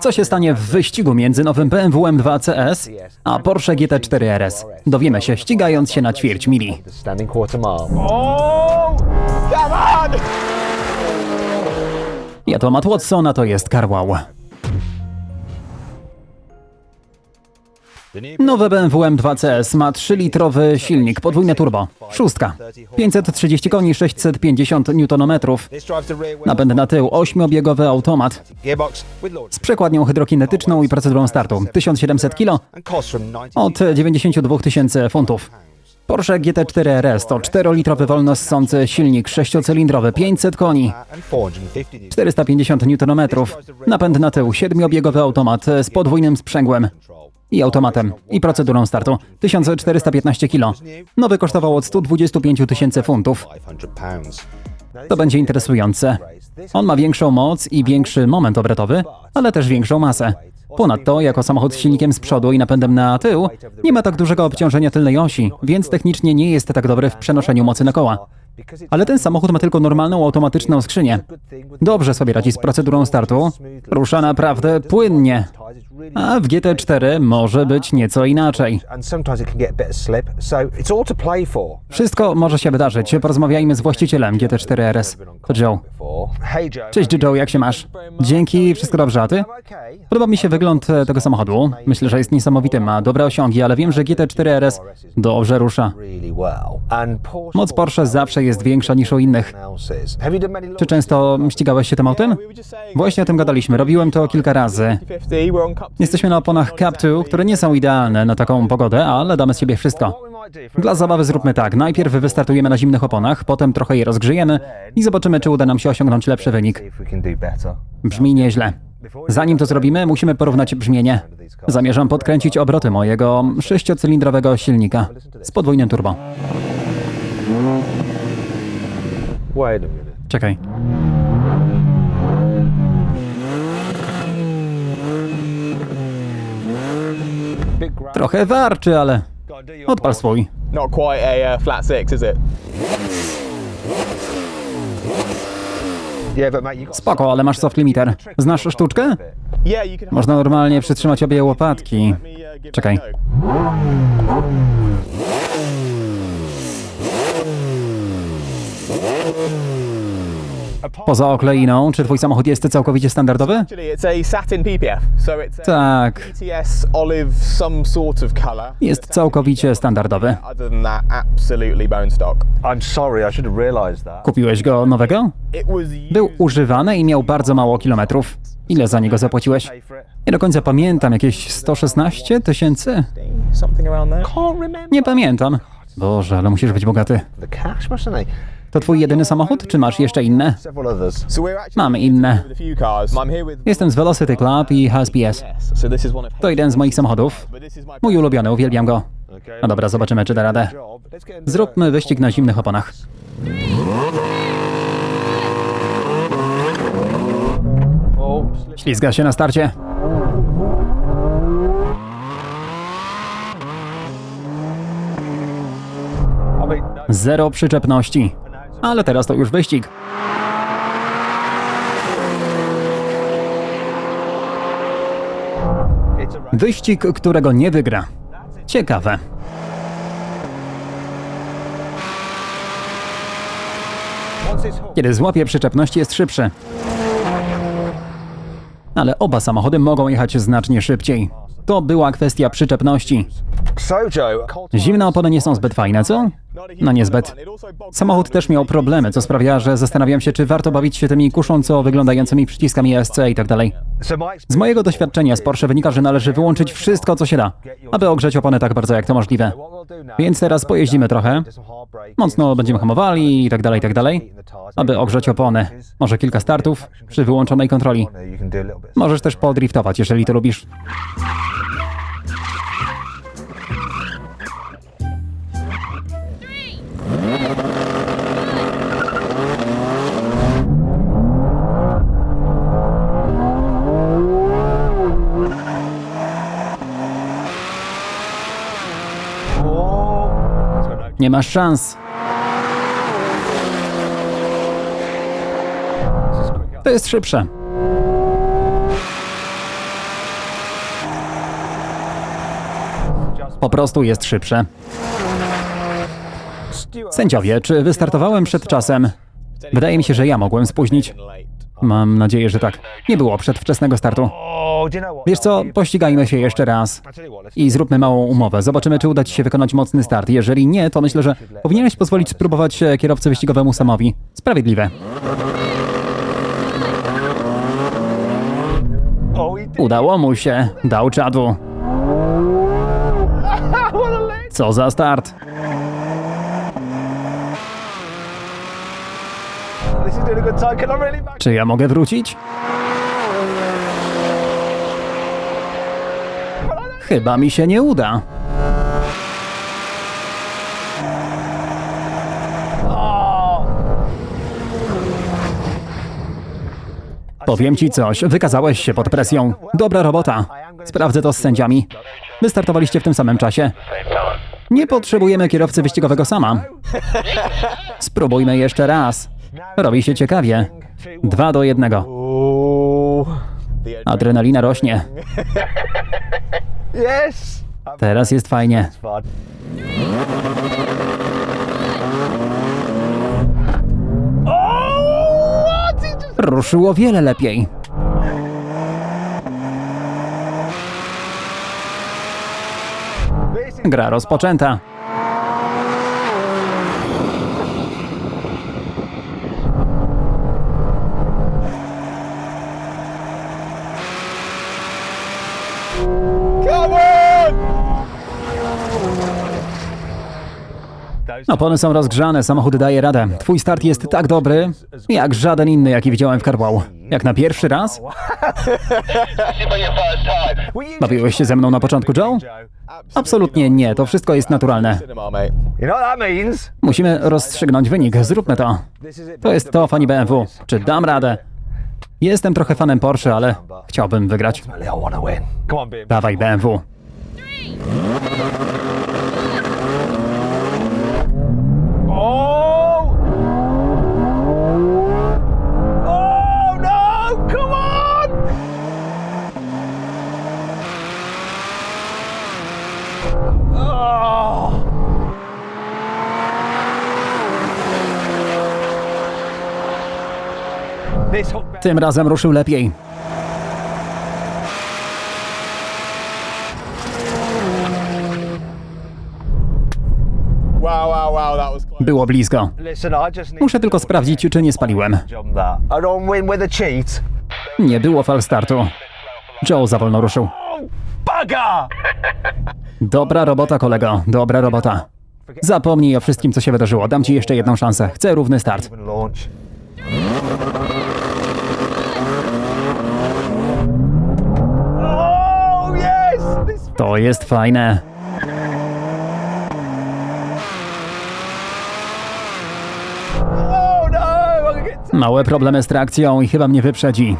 Co się stanie w wyścigu między nowym BMW M2 CS a Porsche GT4 RS? Dowiemy się ścigając się na ćwierć mili. Ja to Matt Watson, a to jest Carwow. Nowe BMW M2 CS ma 3-litrowy silnik, podwójne turbo, szóstka, 530 koni, 650 Nm, napęd na tył, 8-biegowy automat. Z przekładnią hydrokinetyczną i procedurą startu, 1700 kg and costs from 90 od 92 tysięcy funtów. Porsche GT4 RS to 4-litrowy wolnossący silnik sześciocylindrowy, 500 koni, and 450 newton 450 Nm, napęd na tył, 7-biegowy automat z podwójnym sprzęgłem. I automatem i procedurą startu, 1415 kg. Nowy kosztował od 125 tysięcy funtów. 500 pounds. To będzie interesujące. On ma większą moc i większy moment obrotowy, ale też większą masę. Ponadto, jako samochód z silnikiem z przodu i napędem na tył, nie ma tak dużego obciążenia tylnej osi, więc technicznie nie jest tak dobry w przenoszeniu mocy na koła. Ale ten samochód ma tylko normalną automatyczną skrzynię. Dobrze sobie radzi z procedurą startu, rusza naprawdę płynnie. A w GT4 może być nieco inaczej. Wszystko może się wydarzyć. Porozmawiajmy z właścicielem GT4 RS. To Joe. Cześć Joe, jak się masz? Dzięki, wszystko dobrze, a ty? Podoba mi się wygląd e, tego samochodu. Myślę, że jest niesamowity, ma dobre osiągi, ale wiem, że GT4 RS dobrze rusza. Moc Porsche zawsze jest większa niż u innych. Czy często ścigałeś się tym autem? Właśnie o tym gadaliśmy, robiłem to kilka razy. 50, we're on cup two. Jesteśmy na oponach Cap 2, które nie są idealne na taką pogodę, ale damy z siebie wszystko. Dla zabawy zróbmy tak. Najpierw wystartujemy na zimnych oponach, potem trochę je rozgrzejemy i zobaczymy, czy uda nam się osiągnąć lepszy wynik. Brzmi nieźle. Zanim to zrobimy, musimy porównać brzmienie. Zamierzam podkręcić obroty mojego sześciocylindrowego silnika z podwójnym turbo. Czekaj. Trochę warczy, ale odpal swój. Not quite a uh, flat six, is it? Spoko, ale masz soft limiter. Znasz sztuczkę? Można normalnie przytrzymać obie łopatki. Uh, Czekaj. Poza okleiną, czy twój samochód jest całkowicie standardowy? Tak, jest całkowicie standardowy. Kupiłeś go nowego? Był używany i miał bardzo mało kilometrów. Ile za niego zapłaciłeś? Nie do końca pamiętam, jakieś 116 tysięcy? Nie pamiętam. Boże, ale musisz być bogaty. To twój jedyny samochód, czy masz jeszcze inne? Mamy inne. Jestem z Velocity Club i of To jeden z moich samochodów. Mój ulubiony, uwielbiam go. No dobra, zobaczymy, czy da radę. Zróbmy wyścig na zimnych oponach. Ślizga się na starcie. Zero przyczepności. Ale teraz to już wyścig. Wyścig, którego nie wygra. Ciekawe. Kiedy złapie przyczepność, jest szybszy. Ale oba samochody mogą jechać znacznie szybciej. To była kwestia przyczepności. Zimne opony nie są zbyt fajne, co? No niezbyt. Samochód też miał problemy, co sprawia, że zastanawiam się, czy warto bawić się tymi kusząco wyglądającymi przyciskami ESC i tak dalej. Z mojego doświadczenia z Porsche wynika, że należy wyłączyć wszystko, co się da, aby ogrzeć opony tak bardzo, jak to możliwe. Więc teraz pojeździmy trochę, mocno będziemy hamowali i tak dalej, i tak dalej, aby ogrzeć opony. Może kilka startów przy wyłączonej kontroli. Możesz też podriftować, jeżeli to lubisz. Nie masz szans. To jest szybsze. Po prostu jest szybsze. Sędziowie, czy wystartowałem przed czasem? Wydaje mi się, że ja mogłem spóźnić. Mam nadzieję, że tak. Nie było przedwczesnego startu. Wiesz co, pościgajmy się jeszcze raz. I zróbmy małą umowę. Zobaczymy, czy uda Ci się wykonać mocny start. Jeżeli nie, to myślę, że powinieneś pozwolić spróbować e, kierowcy wyścigowemu Samowi. Sprawiedliwe. Udało mu się. Dał czadu. Co za start. Czy ja mogę wrócić? Chyba mi się nie uda. Powiem ci coś, wykazałeś się pod presją. Dobra robota. Sprawdzę to z sędziami. Wystartowaliście w tym samym czasie. Nie potrzebujemy kierowcy wyścigowego sama. Spróbujmy jeszcze raz. Robi się ciekawie. Dwa do jednego. Adrenalina rośnie. Teraz jest fajnie. Ruszyło wiele lepiej. Gra rozpoczęta. Opony są rozgrzane, samochód daje radę. Twój start jest tak dobry, jak żaden inny, jaki widziałem w Carwow. Jak na pierwszy raz? Bawiłeś się ze mną na początku, Joe? Absolutnie nie, to wszystko jest naturalne. Musimy rozstrzygnąć wynik, zróbmy to. To jest to, fani BMW. Czy dam radę? Jestem trochę fanem Porsche, ale chciałbym wygrać. Ultimately, I Tym razem ruszył lepiej. Wow, wow, wow, that was close. Było blisko. Listen, I just need Muszę tylko sprawdzić, czy nie spaliłem. jump that. I don't win with a cheat. Nie było fal startu. Joe za wolno ruszył. Dobra robota, kolego. Dobra robota. Zapomnij o wszystkim, co się wydarzyło. Dam ci jeszcze jedną szansę. Chcę równy start. To jest fajne. Małe problemy z trakcją i chyba mnie wyprzedzi.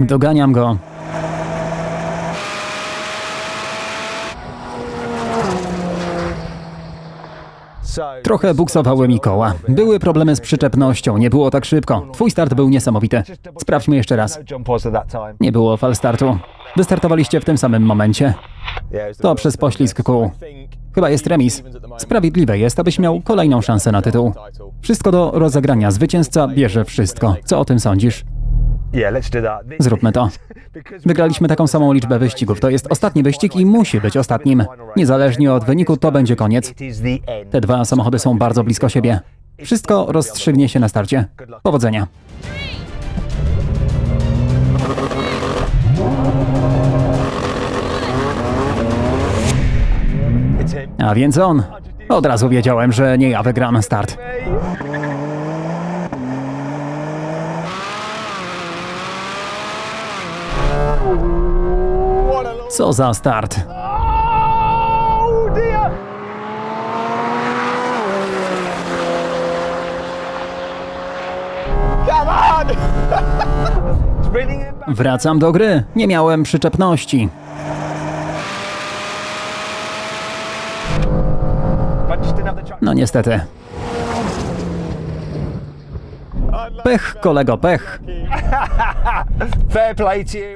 Doganiam go. Trochę buksowały mi koła. Były problemy z przyczepnością, nie było tak szybko. Twój start był niesamowity. Sprawdźmy jeszcze raz. Nie było fal startu. Wystartowaliście w tym samym momencie. To przez poślizg kół. Chyba jest remis. Sprawiedliwe jest, abyś miał kolejną szansę na tytuł. Wszystko do rozegrania. Zwycięzca bierze wszystko. Co o tym sądzisz? Zróbmy to. Wygraliśmy taką samą liczbę wyścigów. To jest ostatni wyścig i musi być ostatnim. Niezależnie od wyniku, to będzie koniec. Te dwa samochody są bardzo blisko siebie. Wszystko rozstrzygnie się na starcie. Powodzenia. A więc on. Od razu wiedziałem, że nie ja wygram start. Co za start. Oh. Wracam do gry. Nie miałem przyczepności. No niestety. Pech, kolego, pech.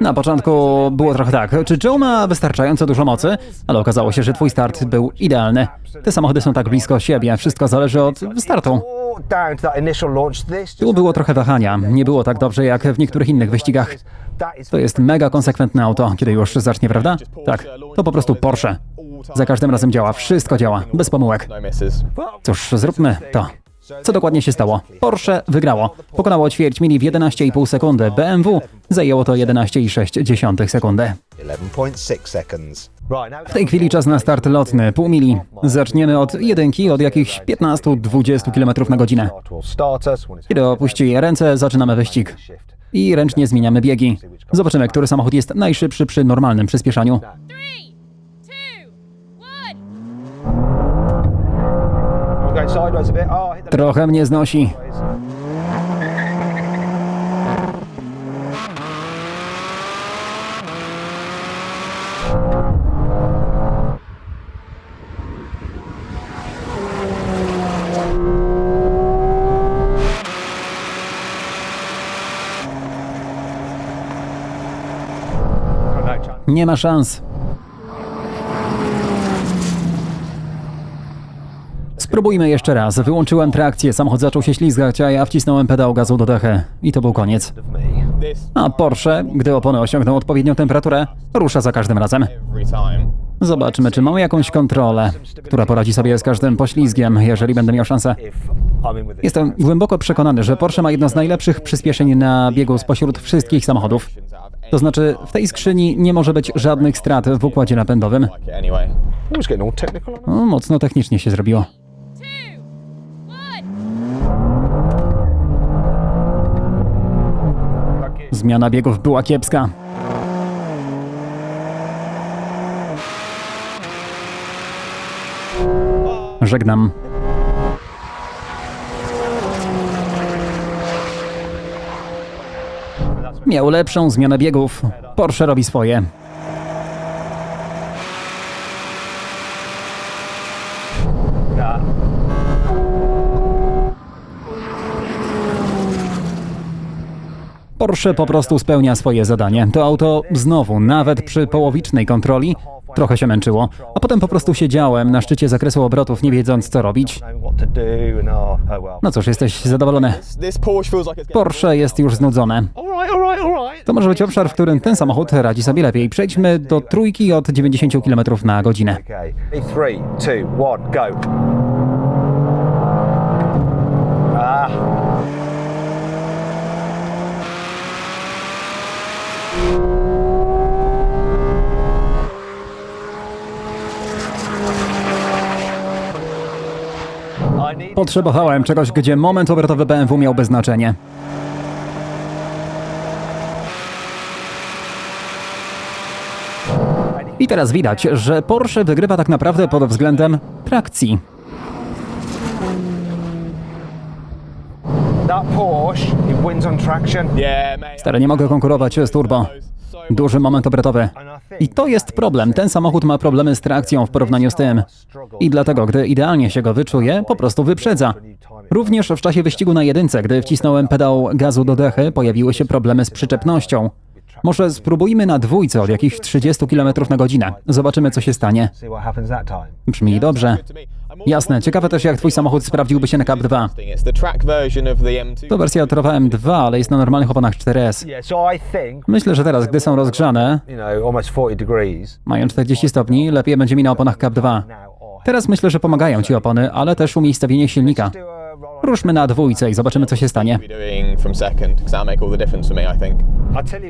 Na początku było trochę tak, czy Joe ma wystarczająco dużo mocy? Ale okazało się, że twój start był idealny. Te samochody są tak blisko siebie, wszystko zależy od startu. Tu było trochę wahania, nie było tak dobrze jak w niektórych innych wyścigach. To jest mega konsekwentne auto, kiedy już zacznie, prawda? Tak, to po prostu Porsche. Za każdym razem działa, wszystko działa, bez pomyłek. Cóż, zróbmy to. Co dokładnie się stało? Porsche wygrało. Pokonało ćwierć mili w 11,5 sekundy. BMW zajęło to 11,6 sekundy. 11.6 seconds. right now. W tej chwili czas na start lotny, pół mili. Zaczniemy od jedynki, od jakichś 15-20 km na godzinę. Kiedy opuści ręce, zaczynamy wyścig. I ręcznie zmieniamy biegi. Zobaczymy, który samochód jest najszybszy przy normalnym przyspieszaniu. Three, two, one. Trochę mnie znosi. No. Nie ma szans. Spróbujmy jeszcze raz. Wyłączyłem trakcję, samochód zaczął się ślizgać, a ja wcisnąłem pedał gazu do dechy. I to był koniec. A Porsche, gdy opony osiągną odpowiednią temperaturę, rusza za każdym razem. Zobaczmy, czy mam jakąś kontrolę, która poradzi sobie z każdym poślizgiem, jeżeli będę miał szansę. Jestem głęboko przekonany, że Porsche ma jedno z najlepszych przyspieszeń na biegu spośród wszystkich samochodów. To znaczy, w tej skrzyni nie może być żadnych strat w układzie napędowym. Like it anyway. Who's getting all technical on O, mocno technicznie się zrobiło. Two, one. it? Zmiana biegów była kiepska. Żegnam. Miał lepszą zmianę biegów. Porsche robi swoje. Porsche po prostu spełnia swoje zadanie. To auto znowu, nawet przy połowicznej kontroli, trochę się męczyło. A potem po prostu siedziałem na szczycie zakresu obrotów, nie wiedząc co robić. No cóż, jesteś zadowolony. Porsche jest już znudzone. To może być obszar, w którym ten samochód radzi sobie lepiej. Przejdźmy do trójki od 90 km na godzinę. Okay. Three, two, one, go. Ah. Potrzebowałem czegoś, gdzie moment obrotowy BMW miałby znaczenie. I teraz widać, że Porsche wygrywa tak naprawdę pod względem trakcji. Stary, nie mogę konkurować z turbo. Duży moment obrotowy. I to jest problem. Ten samochód ma problemy z trakcją w porównaniu z tym. I dlatego, gdy idealnie się go wyczuje, po prostu wyprzedza. Również w czasie wyścigu na jedynce, gdy wcisnąłem pedał gazu do dechy, pojawiły się problemy z przyczepnością. Może spróbujmy na dwójce od jakichś 30 km na godzinę. Zobaczymy, co się stanie. Brzmi dobrze. Jasne, ciekawe też, jak twój samochód sprawdziłby się na Cup 2. It's the track version of the M2. To wersja Trova M2, ale jest na normalnych oponach 4S. Yeah, so I think Myślę, że teraz, gdy są rozgrzane, you know almost 40 degrees. mają 40 stopni, lepiej będzie mi na oponach Cup 2. Now, oh, Teraz myślę, że pomagają ci opony, ale też umiejscowienie silnika. Ruszmy na dwójce i zobaczymy, co się stanie.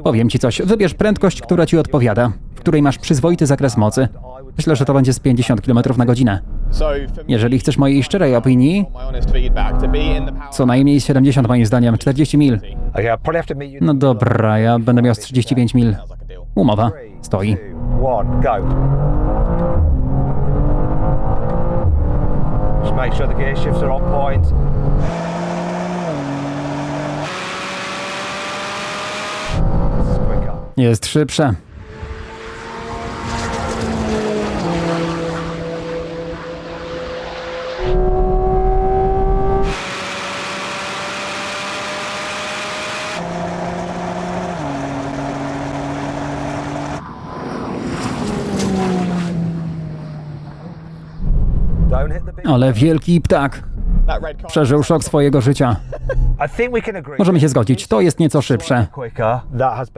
Powiem ci coś, wybierz prędkość, która ci odpowiada, w której masz przyzwoity zakres mocy. Myślę, że to będzie z 50 km na godzinę. Jeżeli chcesz mojej szczerej opinii, co najmniej 70 moim zdaniem, 40 mil. No dobra, ja będę miał z 35 mil. Umowa. Stoi. Make sure the gear shifts are on point. Jest szybsze. Ale wielki ptak przeżył szok swojego życia. Możemy się zgodzić, to jest nieco szybsze.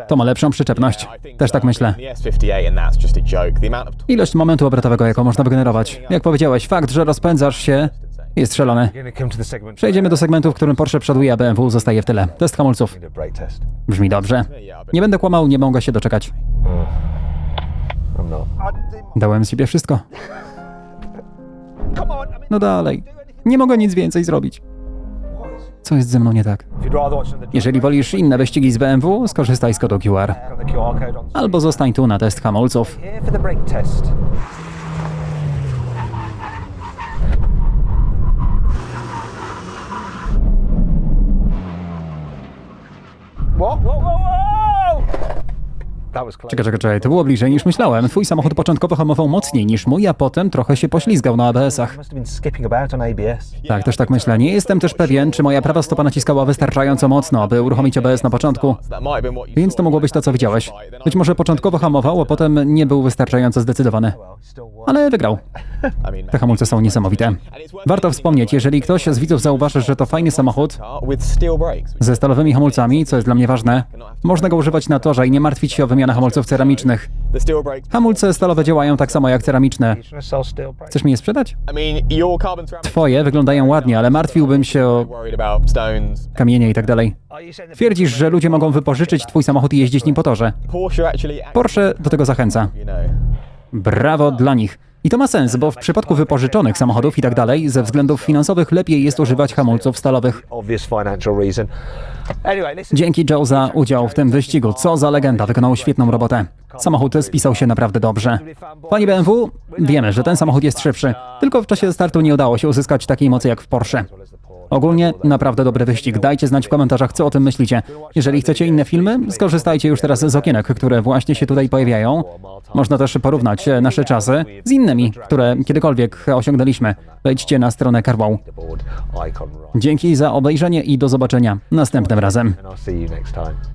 To ma lepszą przyczepność. Też tak myślę. The S58 and that's just a joke. The amount of Ilość momentu obrotowego, jaką można wygenerować. Jak powiedziałeś, fakt, że rozpędzasz się, jest szalony. Przejdziemy do segmentu, w którym Porsche przoduje, a BMW zostaje w tyle. Test hamulców. Brzmi dobrze. Nie będę kłamał, nie mogę się doczekać. Not. Dałem z siebie wszystko. No dalej. Nie mogę nic więcej zrobić. Co jest ze mną nie tak? Jeżeli wolisz inne wyścigi z BMW, skorzystaj z kodu QR. Albo zostań tu na test hamulców. Czekaj, czekaj, czekaj, to było bliżej niż myślałem. Twój samochód początkowo hamował mocniej niż mój, a potem trochę się poślizgał na ABS-ach. Tak, też tak myślę. Nie jestem też pewien, czy moja prawa stopa naciskała wystarczająco mocno, aby uruchomić ABS na początku. Więc to mogło być to, co widziałeś. Być może początkowo hamował, a potem nie był wystarczająco zdecydowany. Ale wygrał. Te hamulce są niesamowite. Warto wspomnieć, jeżeli ktoś z widzów zauważy, że to fajny samochód ze stalowymi hamulcami, co jest dla mnie ważne, można go używać na torze i nie martwić się o wymianę hamulców ceramicznych. Hamulce stalowe działają tak samo jak ceramiczne. Chcesz mi je sprzedać? Twoje wyglądają ładnie, ale martwiłbym się o kamienie i tak dalej. Twierdzisz, że ludzie mogą wypożyczyć twój samochód i jeździć nim po torze. Porsche do tego zachęca. Brawo dla nich. I to ma sens, bo w przypadku wypożyczonych samochodów i tak dalej, ze względów finansowych lepiej jest używać hamulców stalowych. Dzięki Joe za udział w tym wyścigu. Co za legenda, wykonał świetną robotę. Samochód spisał się naprawdę dobrze. Pani BMW, wiemy, że ten samochód jest szybszy. Tylko w czasie startu nie udało się uzyskać takiej mocy jak w Porsche. Ogólnie naprawdę dobry wyścig. Dajcie znać w komentarzach, co o tym myślicie. Jeżeli chcecie inne filmy, skorzystajcie już teraz z okienek, które właśnie się tutaj pojawiają. Można też porównać e, nasze czasy z innymi, które kiedykolwiek osiągnęliśmy. Wejdźcie na stronę Carwow. Dzięki za obejrzenie i do zobaczenia następnym razem.